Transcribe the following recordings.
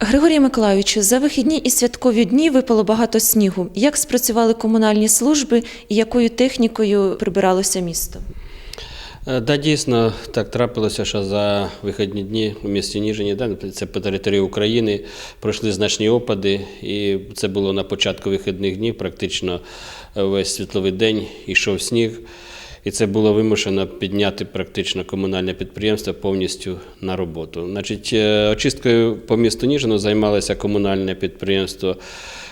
Григорій Миколайовичу, за вихідні і святкові дні випало багато снігу. Як спрацювали комунальні служби і якою технікою прибиралося місто? Е, Да, дійсно, так трапилося, що за вихідні дні у місті Ніжині, да, це по території України, пройшли значні опади, і це було на початку вихідних днів, практично е, весь світловий день йшов сніг. І це було вимушено підняти практично комунальне підприємство повністю на роботу. Значить, е, очисткою по місту Ніжину займалося комунальне підприємство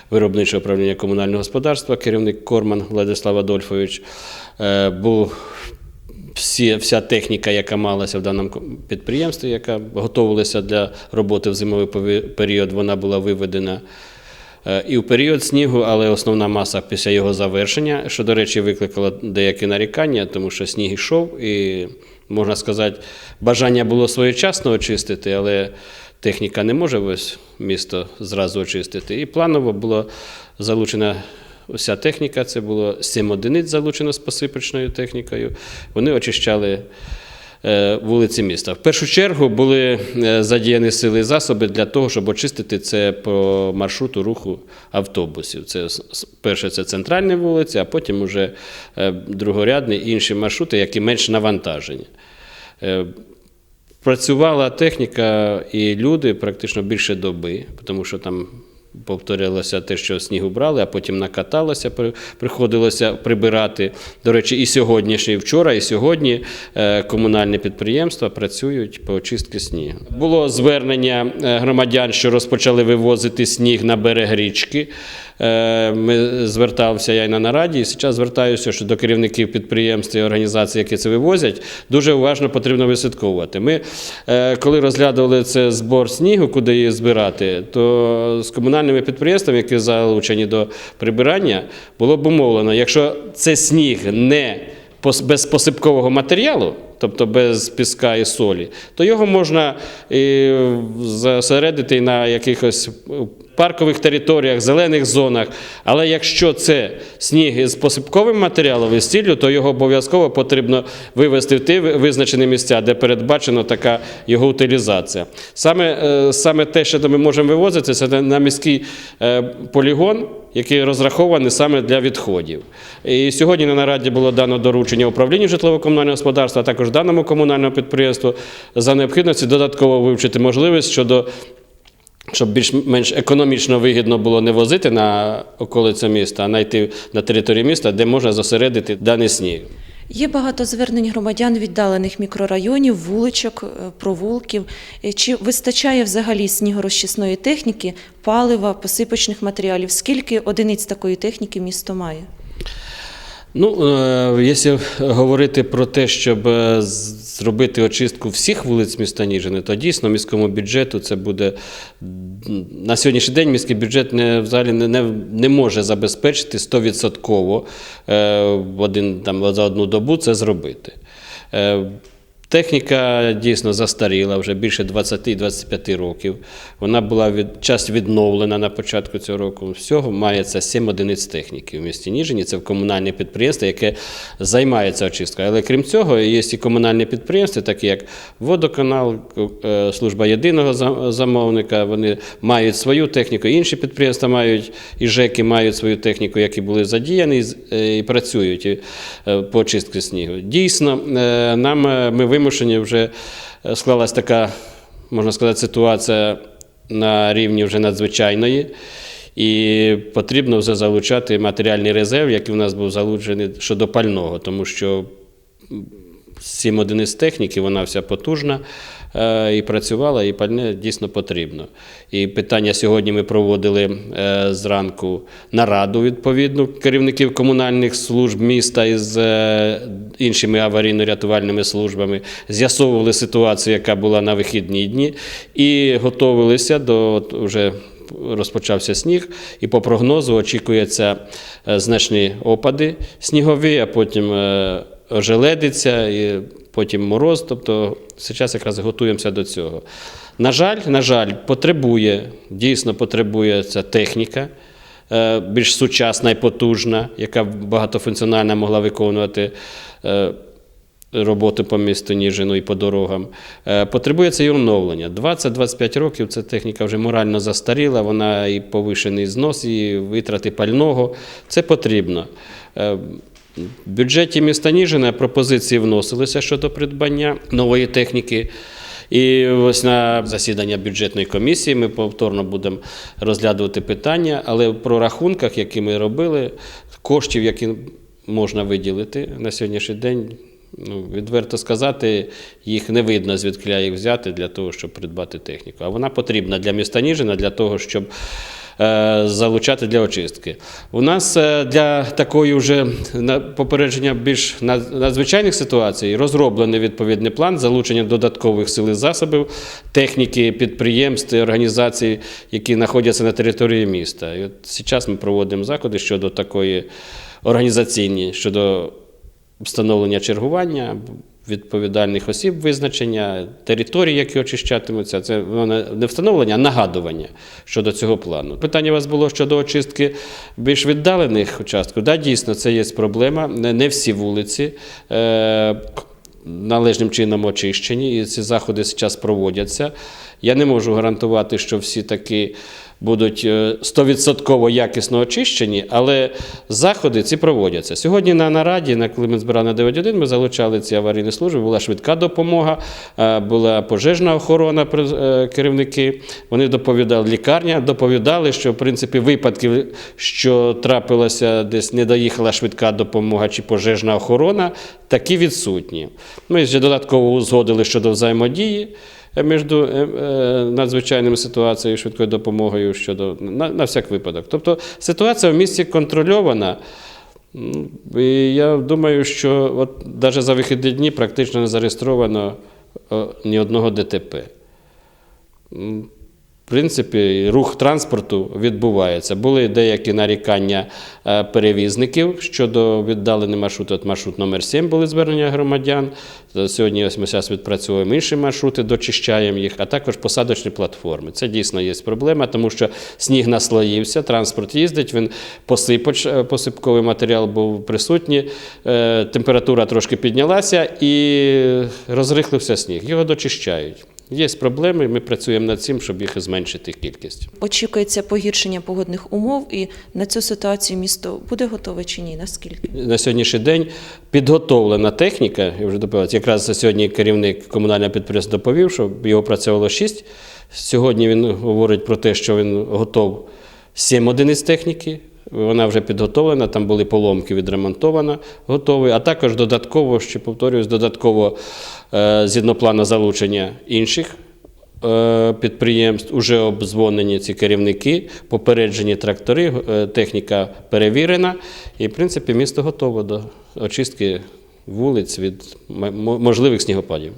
виробничого управління комунального господарства, керівник Корман Владислав Адольфович. Е, Був всі, вся техніка, яка малася в даному підприємстві, яка готувалася для роботи в зимовий період, вона була виведена і в період снігу, але основна маса після його завершення, що, до речі, викликало деякі нарікання, тому що сніг йшов, і, можна сказати, бажання було своєчасно очистити, але техніка не може весь місто зразу очистити. І планово було залучена Уся техніка, це було сім одиниць залучено з посипочною технікою. Вони очищали е, вулиці міста. В першу чергу були е, задіяні сили і засоби для того, щоб очистити це по маршруту руху автобусів. Це перше це центральні вулиці, а потім уже е, другорядні інші маршрути, які менш навантажені. Е, Працювала техніка і люди практично більше доби, тому що там повторялося те, що сніг брали, а потім накаталося, приходилося прибирати. До речі, і сьогоднішній, і вчора, і сьогодні е, комунальні підприємства працюють по очистці снігу. Було звернення е, громадян, що розпочали вивозити сніг на берег річки. Е, Ми звертався я й на нараді, і зараз звертаюся що до керівників підприємств і організацій, які це вивозять, дуже уважно потрібно висвятковувати. Ми, е, коли розглядували це збор снігу, куди її збирати, то з комунальними підприємствами, які залучені до прибирання, було б умовлено, якщо це сніг не без посипкового матеріалу, тобто без піска і солі, то його можна і зосередити на якихось паркових територіях, зелених зонах. Але якщо це сніг із посипковим матеріалом і стіллю, то його обов'язково потрібно вивести в ті визначені місця, де передбачена така його утилізація. Саме, е, саме те, що ми можемо вивозити, це на- міський е, полігон, який розрахований саме для відходів. І сьогодні на нараді було дано доручення управлінню житлово-комунального господарства, а також даному комунальному підприємству за необхідності додатково вивчити можливість щодо щоб більш-менш економічно вигідно було не возити на околицю міста, а знайти на території міста, де можна зосередити даний сніг. Є багато звернень громадян віддалених мікрорайонів, вуличок, е, провулків. Е, Чи вистачає взагалі снігорозчисної техніки, палива, посипочних матеріалів? Скільки одиниць такої техніки місто має? Ну, е, якщо говорити про те, щоб е, зробити очистку всіх вулиць міста Ніжини, то дійсно міському бюджету це буде на сьогоднішній день міський бюджет не взагалі не, не, не може забезпечити 100% е, один там за одну добу це зробити. Техніка дійсно застаріла вже більше 20-25 років. Вона була від час відновлена на початку цього року. Всього мається 7 одиниць техніки в місті Ніжині. Це комунальне підприємство, яке займається очисткою. Але крім цього, є і комунальні підприємства, такі як водоканал, е, служба єдиного замовника. Вони мають свою техніку. Інші підприємства мають і ЖЕКи мають свою техніку, які були задіяні е, і працюють е, по очистці снігу. Дійсно, нам ми вимушені вже е, склалась така, можна сказати, ситуація на рівні вже надзвичайної. І потрібно вже залучати матеріальний резерв, який у нас був залучений щодо пального, тому що сім одиниць техніки, вона вся потужна е, і працювала, і пальне дійсно потрібно. І питання сьогодні ми проводили е, зранку нараду відповідну керівників комунальних служб міста із е, іншими аварійно-рятувальними службами, з'ясовували ситуацію, яка була на вихідні дні, і готувалися до от, вже розпочався сніг, і по прогнозу очікується е, значні опади снігові, а потім ожеледиця, і потім мороз. Тобто зараз якраз готуємося до цього. На жаль, на жаль, потребує, дійсно потребує ця техніка. е, Більш сучасна і потужна, яка б багатофункціонально могла виконувати е, роботи по місту Ніжину і по дорогам. Е, Потребується і оновлення. 20-25 років ця техніка вже морально застаріла, вона і повишений знос, і витрати пального. Це потрібно. В бюджеті міста Ніжина пропозиції вносилися щодо придбання нової техніки. І ось на засідання бюджетної комісії ми повторно будемо розглядувати питання, але про рахунках, які ми робили, коштів, які можна виділити на сьогоднішній день, ну, відверто сказати, їх не видно, звідки їх взяти для того, щоб придбати техніку. А вона потрібна для міста Ніжина, для того, щоб залучати для очистки. У нас е, для такої вже попередження більш над- надзвичайних ситуацій розроблений відповідний план залучення додаткових сил і засобів, техніки, підприємств організацій, які знаходяться на території міста. І от зараз ми проводимо заходи щодо такої організаційні, щодо встановлення чергування, відповідальних осіб визначення, територій, які очищатимуться. Це не- встановлення, а нагадування щодо цього плану. Питання у вас було щодо очистки більш віддалених участків. Да, дійсно, це є проблема. Не, не всі вулиці. Е- Належним чином очищені, і ці заходи зараз проводяться. Я не можу гарантувати, що всі таки будуть е, 100% якісно очищені, але заходи ці проводяться. Сьогодні на нараді, на коли ми збирали на 9.1, ми залучали ці аварійні служби, була швидка допомога, е, була пожежна охорона, е, керівники. Вони доповідали, лікарня доповідали, що в принципі випадків, що трапилося, десь не доїхала швидка допомога чи пожежна охорона, такі відсутні. Ми ще додатково узгодили щодо взаємодії між е, е, надзвичайними ситуаціями швидкою допомогою щодо на, на всяк випадок. Тобто ситуація в місті контрольована. І я думаю, що от навіть за вихідні дні практично не зареєстровано е, ні одного ДТП. Принципі, рух транспорту відбувається. Були деякі нарікання е, перевізників щодо віддалених маршрутів. От маршрут номер 7 були звернення громадян. Сьогодні ось ми зараз відпрацьовуємо інші маршрути, дочищаємо їх, а також посадочні платформи. Це дійсно є проблема, тому що сніг наслоївся, транспорт їздить, він посипач, е, посипковий матеріал був присутній, е, температура трошки піднялася і розрихлився сніг. Його дочищають. Є проблеми, ми працюємо над цим, щоб їх зменшити кількість. Очікується погіршення погодних умов, і на цю ситуацію місто буде готове чи ні? Наскільки? На сьогоднішній день підготовлена техніка. Я вже доповідав, якраз сьогодні керівник комунального підприємства доповів, що його працювало 6. Сьогодні він говорить про те, що він готов 7 одиниць техніки. Вона вже підготовлена, там були поломки відремонтована, готовий. А також додатково, ще повторюсь, додатково е, згідно плану залучення інших е, підприємств, уже обдзвонені ці керівники, попереджені трактори, е, техніка перевірена, і, в принципі, місто готове до очистки вулиць від можливих снігопадів.